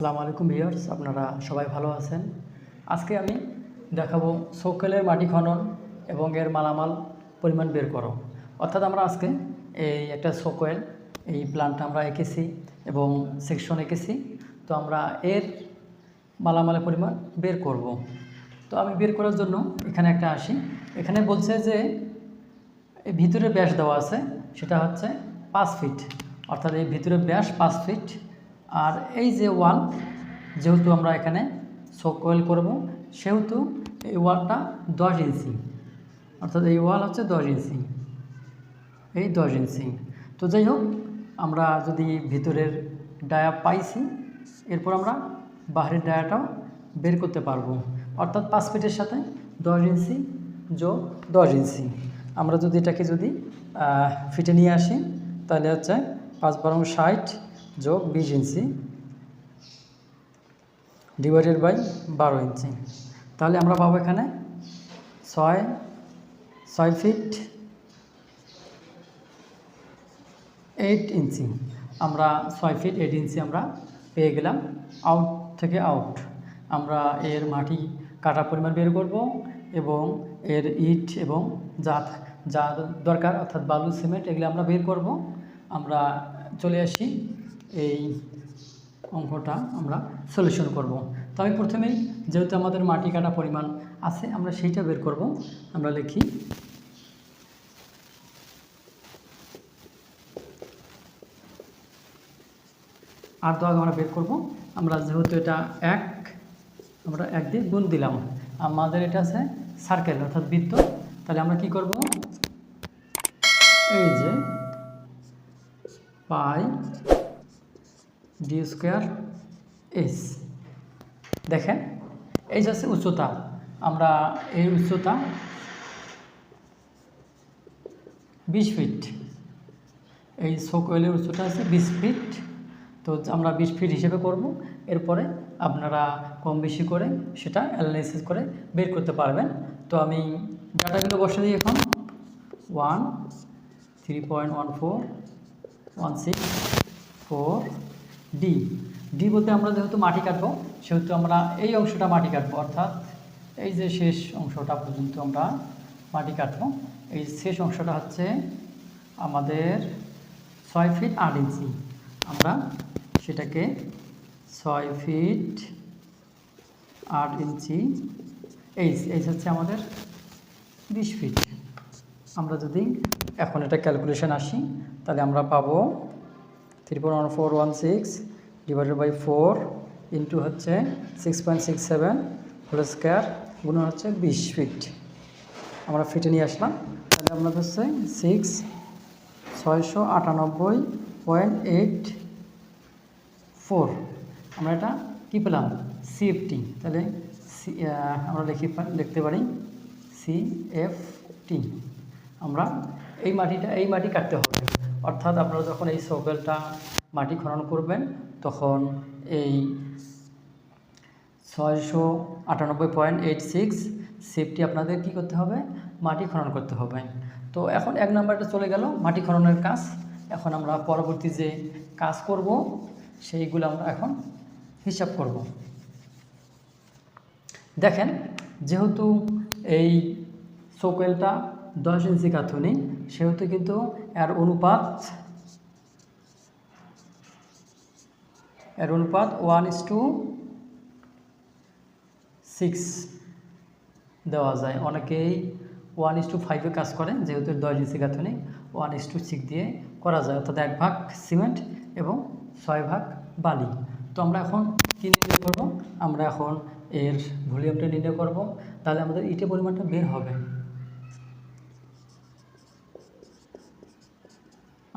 আসসালামু আলাইকুম ভিউয়ার্স, আপনারা সবাই ভালো আছেন? আজকে আমি দেখাবো সৌকেলের মাটি খনন এবং এর মালামাল পরিমাণ বের করো। অর্থাৎ আমরা আজকে এই একটা সোকোয়েল এই প্ল্যানটা আমরা এঁকেছি এবং সেকশন এঁকেছি। তো আমরা এর মালামালের পরিমাণ বের করব। তো আমি বের করার জন্য এখানে একটা আসি। এখানে বলছে যে ভিতরে ব্যাস দেওয়া আছে, সেটা হচ্ছে পাঁচ ফিট। অর্থাৎ এই ভিতরে ব্যাস পাঁচ ফিট আর এই যে ওয়াল, যেহেতু আমরা এখানে কোয়েল করব, সেহেতু এই ওয়ালটা দশ ইঞ্চি অর্থাৎ এই ওয়াল হচ্ছে দশ ইঞ্চি এই দশ ইঞ্চি তো যাই হোক, আমরা যদি ভিতরের ডায়া পাইছি, এরপর আমরা বাহিরের ডায়াটাও বের করতে পারব। অর্থাৎ পাঁচ ফিটের সাথে দশ ইঞ্চি যোগ দশ ইঞ্চি আমরা যদি এটাকে যদি ফিটে নিয়ে আসি, তাহলে হচ্ছে পাঁচ বারং ষাট যোগ বিশ ইঞ্চি ডিভাইডেড বাই বারো ইঞ্চি। তাহলে আমরা পাবো এখানে ছয় ছয় ফিট এইট ইঞ্চি। আমরা ছয় ফিট এইট ইঞ্চি আমরা পেয়ে গেলাম। আউট থেকে আউট আমরা এর মাটি কাটা পরিমাণ বের করব এবং এর ইট এবং যা যা দরকার, অর্থাৎ বালু, সিমেন্ট, এগুলো আমরা বের করব। আমরা চলে আসি এই অঙ্কটা আমরা সলিউশন করব। তো আমি প্রথমেই যেহেতু আমাদের মাটি কাটা পরিমাণ আছে, আমরা সেইটা বের করব। আমরা লিখি, আর দাগ আমরা বের করব। আমরা যেহেতু এটা এক, আমরা এক দিয়ে গুণ দিলাম। আমাদের এটা আছে সার্কেল অর্থাৎ বৃত্ত। তাহলে আমরা কি করব? এই যে পাই ডি স্কোয়ার এস দেখেন, এই যে হচ্ছে উচ্চতা, আমরা এই উচ্চতা বিশ ফিট এই শোকওয়েলের উচ্চতা আছে বিশ ফিট তো আমরা বিশ ফিট হিসেবে করব। এরপরে আপনারা কম বেশি করে সেটা অ্যানালাইসিস করে বের করতে পারবেন। তো আমি ডাটাগুলো বসে দিই এখন। One three point one four one six four D D বলতে আমরা যেহেতু মাটি কাটবো, সেহেতু আমরা এই অংশটা মাটি কাটবো, অর্থাৎ এই যে শেষ অংশটা পর্যন্ত আমরা মাটি কাটবো, এই শেষ অংশটা হচ্ছে আমাদের ছয় ফিট আট ইঞ্চি আমরা সেটাকে ছয় ফিট আট ইঞ্চি এইচ এইচ হচ্ছে আমাদের বিশ ফিট আমরা যদি এখন এটা ক্যালকুলেশন আসি, তাহলে আমরা পাবো three four one four one six divided by four into হচ্ছে six point six seven whole square গুণ হচ্ছে বিশ ফিট আমরা ফিটে নিয়ে আসলাম। তাহলে আমরা হচ্ছে সিক্স ছয়শো আটানব্বই পয়েন্ট এইট ফোর আমরা এটা কী পেলাম? সিএফটি তাহলে সি আমরা লিখি, লিখতে পারি সিএফটি আমরা এই মাটিটা, এই মাটি কাটতে হবে। অর্থাৎ আপনারা যখন এই সকেলটা মাটি খনন করবেন, তখন এই ছয়শো আটানব্বই পয়েন্ট এইট সিক্স সেফটি আপনাদের কী করতে হবে? মাটি খনন করতে হবে। তো এখন এক নাম্বারটা চলে গেল মাটি খননের কাজ। এখন আমরা পরবর্তী যে কাজ করব, সেইগুলো আমরা এখন হিসাব করব। দেখেন, যেহেতু এই সোকেলটা দশ ইঞ্চি কাথুনি, সেহেতু কিন্তু এর অনুপাত এর অনুপাত ওয়ান ইস টু সিক্স দেওয়া যায়। অনেকেই ওয়ান ইস টু ফাইভে কাজ করেন, যেহেতু দশ ইঞ্চি গাঁথনি ওয়ান ইস টু সিক্স দিয়ে করা যায়। অর্থাৎ এক ভাগ সিমেন্ট এবং ছয় ভাগ বালি। তো আমরা এখন কী নির্ণয় করব? আমরা এখন এর ভলিউমটা নির্ণয় করব। তাহলে আমাদের ইটের পরিমাণটা বের হবে।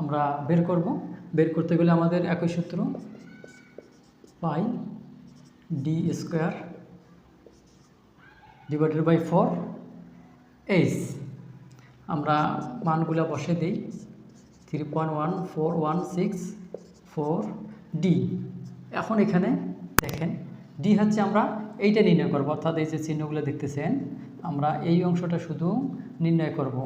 আমরা বের করব। বের করতে গেলে আমাদের একই সূত্র পাই D square divided by four H আমরা মানগুলো বসে দিই। Three point one four one six four D এখন এখানে দেখেন ডি হচ্ছে আমরা এইটা নির্ণয় করব। অর্থাৎ এই যে চিহ্নগুলো দেখতেছেন, আমরা এই অংশটা শুধু নির্ণয় করব।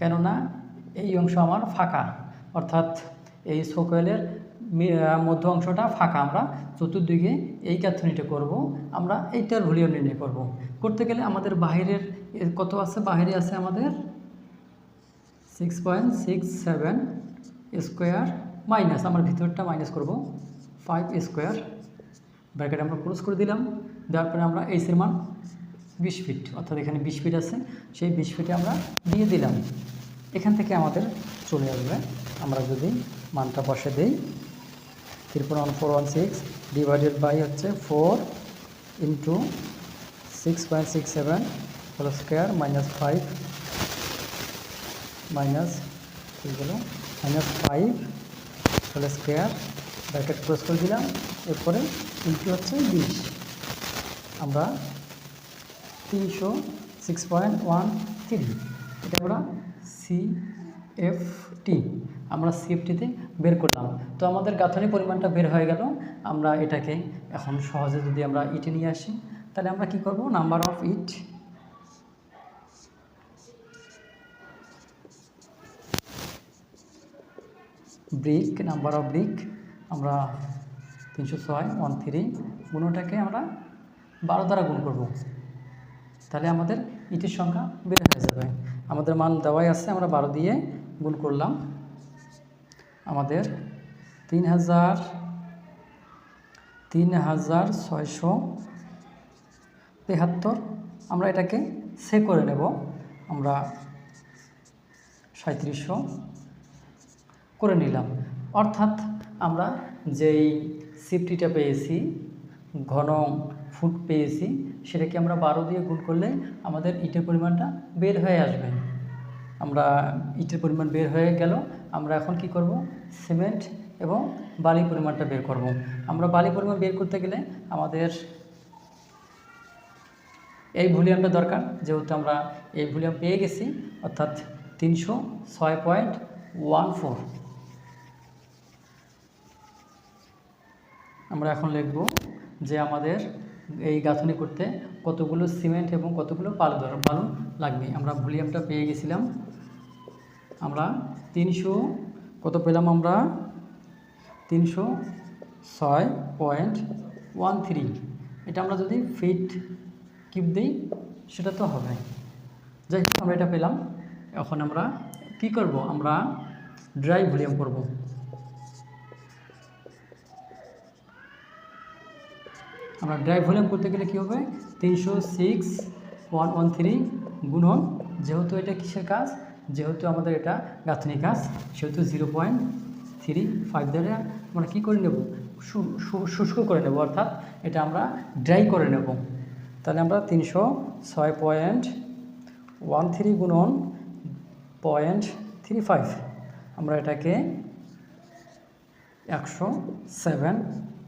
কেননা এই অংশ আমার ফাঁকা। অর্থাৎ এই আহ, মধ্য অংশটা ফাঁকা আমরা। চতুর্দিকে এই গাঁথনিটা করব আমরা এইটার ভলিউম নির্ণয় করব। করতে গেলে আমাদের বাহিরের কত আছে? বাহিরে আছে আমাদের six point six seven square minus আমরা ভিতরটা মাইনাস করব ফাইভ স্কোয়ার ব্র্যাকেট আমরা ক্লোজ করে দিলাম। দেওয়ার পরে আমরা এইসের মান বিশ ফিট অর্থাৎ এখানে বিশ ফিট আছে সেই বিশ ফিটে আমরা দিয়ে দিলাম। এখান থেকে আমাদের চলে আসবে আমরা যদি মানটা বসে দিই three four one four one six divided by হচ্ছে four into six point six seven whole square minus five minus কী গেল minus five whole square bracket close করে দিলাম, এরপরে ইন্টু হচ্ছে বিশ। আমরা তিনশো সিক্স পয়েন্ট ওয়ান থ্রি এটা আমরা সি এফ টি আমরা সিএফটিতে বের করলাম। তো আমাদের গাঁথনি পরিমাণটা বের হয়ে গেল। আমরা এটাকে এখন সহজে যদি আমরা ইটে নিয়ে আসি, তাহলে আমরা কি করব? নাম্বার অফ ইট ব্রিক নাম্বার অফ ব্রিক আমরা তিনশো ছয় ওয়ান থ্রি গুণটাকে আমরা বারো দ্বারা গুণ করব। তাহলে আমাদের ইটের সংখ্যা বের হয়ে যাবে। আমাদের মান দেওয়াই আছে, আমরা বারো দিয়ে গুণ করলাম। আমাদের তিন হাজার তিন হাজার ছয়শো তেহাত্তর। আমরা এটাকে সে করে নেব। আমরা সাঁত্রিশশো করে নিলাম। অর্থাৎ আমরা যেই সিফটিটা পেয়েছি, ঘন ফুট পেয়েছি, সেটাকে আমরা বারো দিয়ে গুণ করলে আমাদের ইটের পরিমাণটা বের হয়ে আসবে। আমরা ইটের পরিমাণ বের হয়ে গেল। আমরা এখন কি করব? সিমেন্ট এবং বালি পরিমাণটা বের করব। আমরা বালি পরিমাণ বের করতে গেলে আমাদের এই ভলিউমটা দরকার। যেহেতু আমরা এই ভলিউম পেয়ে গেছি, অর্থাৎ তিনশো ছয় পয়েন্ট ওয়ান ফোর। আমরা এখন লিখব যে আমাদের এই গাঁথনি করতে কতগুলো সিমেন্ট এবং কতগুলো দর বালু লাগবে। আমরা ভলিউমটা পেয়ে গেছিলাম। আমরা তিনশো, কত পেলাম আমরা? তিনশো ছয় পয়েন্ট ওয়ান থ্রি। এটা আমরা যদি ফিট কিপ দিই, সেটা তো হবে। যাই হোক, আমরা এটা পেলাম। এখন আমরা কি করব? আমরা ড্রাই ভলিউম করব। আমরা ড্রাই ভলিউম করতে গেলে কী হবে? তিনশো সিক্স ওয়ান ওয়ান থ্রি গুণন, যেহেতু এটা কিসের কাজ? যেহেতু আমাদের এটা গাঁথনি কাজ, সেহেতু জিরো পয়েন্ট থ্রি ফাইভ দ্বারা আমরা কী করে নেব? শুষ্ক করে নেব, অর্থাৎ এটা আমরা ড্রাই করে নেব। তাহলে আমরা তিনশো ছয় পয়েন্ট ওয়ান থ্রি গুণন পয়েন্ট থ্রি ফাইভ আমরা এটাকে একশো সেভেন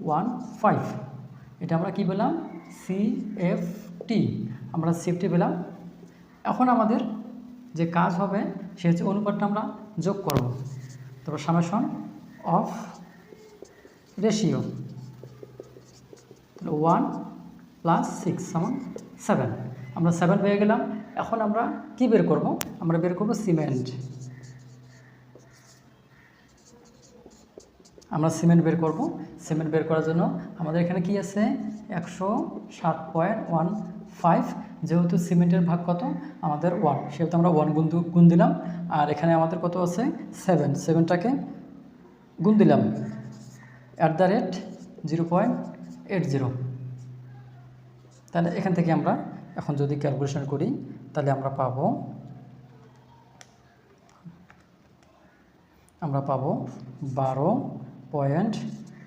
ওয়ান ফাইভ এটা আমরা কি পেলাম? সি এফ টি আমরা সেফটি পেলাম। এখন আমাদের যে কাজ হবে, সে হচ্ছে অনুপাতটা আমরা যোগ করব। তারপর summation of ratio one plus six সমান সেভেন আমরা সেভেন পেয়ে গেলাম। এখন আমরা কি বের করব? আমরা বের করব সিমেন্ট আমরা সিমেন্ট বের করব। সিমেন্ট বের করার জন্য আমাদের এখানে কি আছে? একশো সাত পয়েন্ট ওয়ান ফাইভ। যেহেতু সিমেন্টের ভাগ কত? আমাদের ওয়ান। সেহেতু আমরা ওয়ান দু- গুণ দিলাম। আর এখানে আমাদের কত আছে? সেভেন। সেভেনটাকে গুণ দিলাম। At the rate zero point eight zero. তাহলে এখান থেকে আমরা এখন যদি ক্যালকুলেশন করি, তাহলে আমরা পাবো, আমরা পাব বারো পয়েন্ট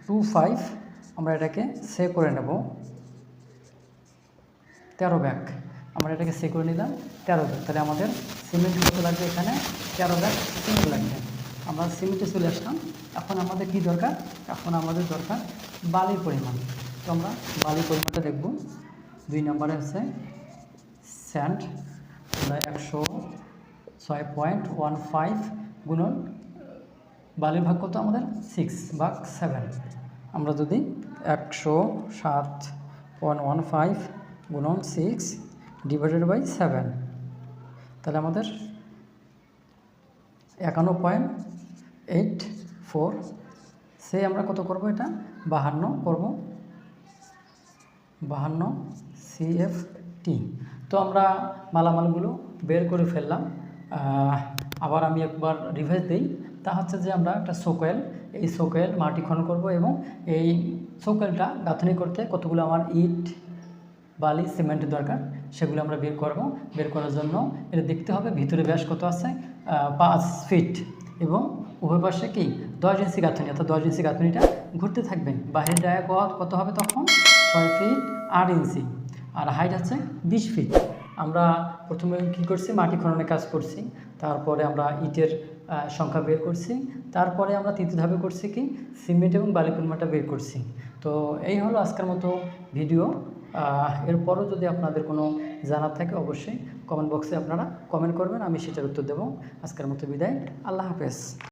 টু ফাইভ আমরা এটাকে সে করে নেব। তেরো ব্যাগ আমরা এটাকে সে করে নিলাম, তেরো ব্যাগ তাহলে আমাদের সিমেন্ট কত লাগবে এখানে? তেরো ব্যাগ সিমেন্ট লাগবে। আমরা সিমেন্টে চলে আসলাম। এখন আমাদের কি দরকার? এখন আমাদের দরকার বালির পরিমাণ। তো আমরা বালির পরিমাণটা দেখব। দুই নম্বরে আছে স্যান্ড একশো ছয় পয়েন্ট ওয়ান ফাইভ গুণন বালির ভাগ কত আমাদের? সিক্স ভাগ সেভেন আমরা যদি একশো সাত পয়েন্ট ওয়ান ফাইভ গুণন সিক্স ডিভাইডেড বাই সেভেন তাহলে আমাদের একান্ন পয়েন্ট এইট ফোর সেই আমরা কত করব এটা? বাহান্ন করব। বাহান্ন সিএফটি তো আমরা মালামালগুলো বের করে ফেললাম। আবার আমি একবার রিভাইজ দিই। তা হচ্ছে যে আমরা একটা সোকয়েল এই সোকয়েল মাটি খনন করব এবং এই সোকয়েলটা গাঁথনি করতে কতগুলো আমার ইট, বালি সিমেন্টের দরকার সেগুলো আমরা বের করব। বের করার জন্য এটা দেখতে হবে ভিতরে ব্যাস কত আছে? পাঁচ ফিট এবং উভয় পাশে কি? দশ ইঞ্চি গাঁথনি, অর্থাৎ দশ ইঞ্চি গাঁথনিটা ঘুরতে থাকবে। বাহির ডায়া কত হবে তখন? ছয় ফিট আট ইঞ্চি। আর হাইট আছে বিশ ফিট। আমরা প্রথমে কী করছি? মাটি খননের কাজ করছি। তারপরে আমরা ইটের সংখ্যা বের করছি। তারপরে আমরা তৃতীয় ধাপে করছি কি? সিমেন্ট এবং বালি পরিমাণটা বের করছি। তো এই হলো আজকের মতো ভিডিও। এরপরও যদি আপনাদের কোনো জানার থাকে অবশ্যই কমেন্ট বক্সে আপনারা কমেন্ট করবেন, আমি সেটার উত্তর দেবো। আজকের মতো বিদায়। আল্লাহ হাফেজ।